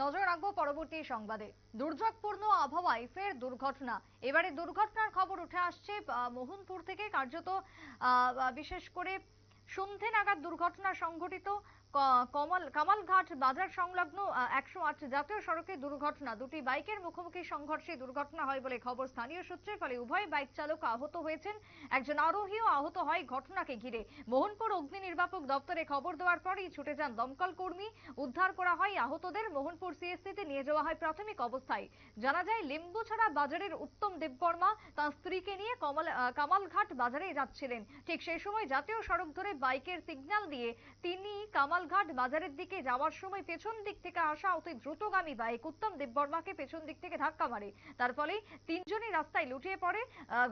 নজর রাখব পরবর্তী সংবাদে। দুর্যোগপূর্ণ আবহাওয়ায় ফের দুর্ঘটনা। এবারে দুর্ঘটনার খবর উঠে আসছে মোহনপুর থেকে কার্যত বিশেষ করে সন্ধে নাগাদ দুর্ঘটনা সংঘটিত। কমল কামালঘাট বাজার সংলগ্ন একশো আট জাতীয় সড়কে দুর্ঘটনা। দুটি বাইকের মুখোমুখি সংঘর্ষে দুর্ঘটনা হয় বলে খবর স্থানীয় সূত্রে, ফলে উভয় বাইক চালক আহত হয়েছেন। একজন আরোহীও আহত হয় ঘটনাকে ঘিরে। মোহনপুর অগ্নি নির্বাপক দপ্তরে খবর দেওয়ার পরই ছুটে যান দমকল কর্মী। উদ্ধার করা হয় আহতদের, মোহনপুর সিএসসিতে নিয়ে যাওয়া হয় প্রাথমিক অবস্থায়। জানা যায়, লিম্বুছড়া বাজারের উত্তম দেববর্মা তার স্ত্রীকে নিয়ে কমল কামালঘাট বাজারে যাচ্ছিলেন। ঠিক সেই সময় জাতীয় সড়ক ধরে বাইকের সিগন্যাল দিয়ে তিনি কামালঘাট বাজারের দিকে যাওয়ার সময় পেছন দিক থেকে আসা অতি দ্রুতগামী বাইক উত্তম দেববর্মাকে পেছন দিক থেকে ধাক্কা মারে। তার ফলে তিনজনই রাস্তায় লুটিয়ে পড়ে।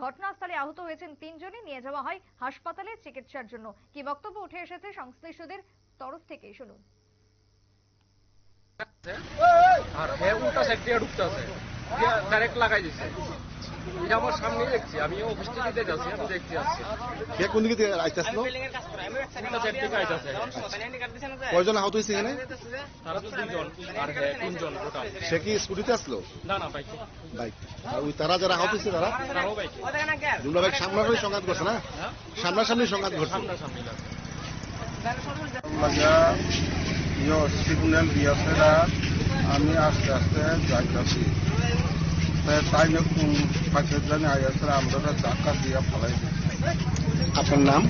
ঘটনাস্থলে আহত হয়েছেন তিনজনই। নিয়ে যাওয়া হয় হাসপাতালে চিকিৎসার জন্য। কি বক্তব্য উঠে এসেছে সংশ্লিষ্টদের তরফ থেকে শুনুন। আর, উল্টা সাইড দিয়ে ঢুকতেছে ডাইরেক্ট লাগাই দিছে। এটা আমার সামনে দেখছি আমি অফিস থেকে যাচ্ছি আমি দেখতে যাচ্ছি। কে কোন দিকে আইতে আসলো উল্টা সাইড থেকে আইতাছে কয়জন আহত হয়েছে এখানে? তারা তো দুইজন আর তিনজন টোটাল। সে কি স্কুটিতে আসলো? না না বাইকে। বাইক। আর ওই তারা যারা আহত হয়েছে তারা? তারাও বাইকে। দুমরা বাইক সামনাসামনি সংঘাত করছে না? হ্যাঁ? সামনাসামনি সংঘাত ঘটছে সামনাসামনি আমি আস্তে আস্তে যাইতেছি। আমরা ধাক্কা দিয়ে ফেলাই আপনার নাম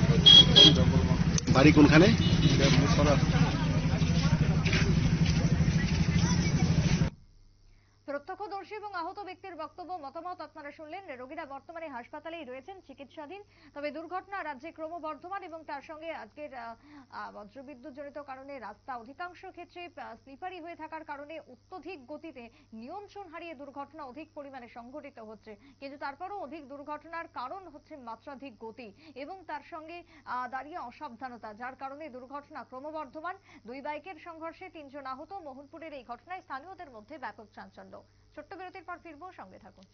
বাড়ি কোনখানে মুসরা প্রত্যক্ষদর্শী এবং আহত ব্যক্তির বক্তব্য, মতামত আপনারা শুনলেন। রোগীরা বর্তমানে হাসপাতালেই রয়েছেন, চিকিৎসাধীন। তবে দুর্ঘটনা রাজ্যে ক্রমবর্ধমান এবং তার সঙ্গে আজকের বজ্রবিদ্যুৎ জনিত কারণে রাস্তা অধিকাংশ ক্ষেত্রে স্লিপারি হয়ে থাকার কারণে অত্যধিক গতিতে নিয়ন্ত্রণ হারিয়ে দুর্ঘটনা অধিক পরিমাণে সংঘটিত হচ্ছে। কিন্তু তারপরও অধিক দুর্ঘটনার কারণ হচ্ছে মাত্রাধিক গতি এবং তার সঙ্গে দাঁড়িয়ে অসাবধানতা, যার কারণে দুর্ঘটনা ক্রমবর্ধমান। দুই বাইকের সংঘর্ষে তিনজন আহত। মোহনপুরের এই ঘটনায় স্থানীয়দের মধ্যে ব্যাপক চাঞ্চল্য। ছোট্ট বিরতির পর ফিরবো সঙ্গে থাকুন।